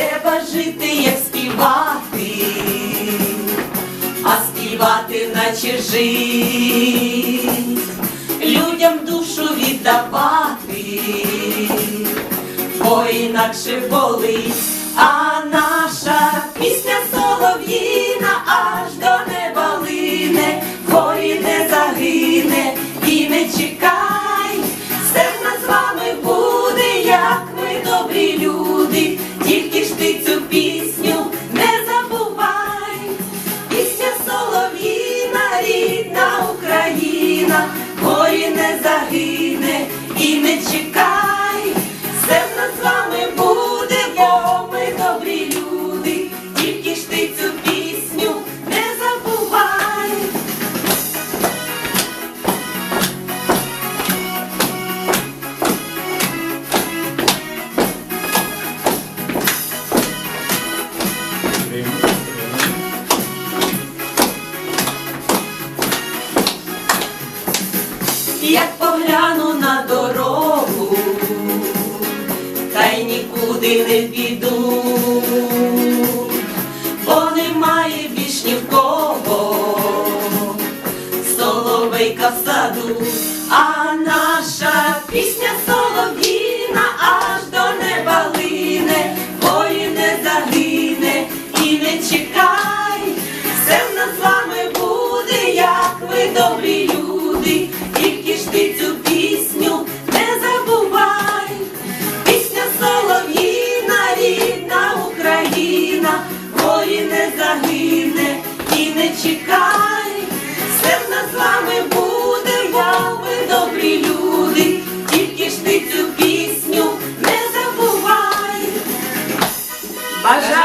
Треба жити, як співати, а співати, наче жить, людям душу віддавати, бо інакше болить, а наша Україна, горі не загине і не чекай, Як погляну на дорогу, та й нікуди не піду, бо немає більш ні в кого соловейка в саду, а наша пісня солов'їна аж до неба лине, бої не загине і не чекай, все в нас з вами буде, як ви добрі люди, Україна, горі не загине і не чекай, все в нас з вами буде, я ви добрі люди, тільки ж ти цю пісню не забувай. Бажаю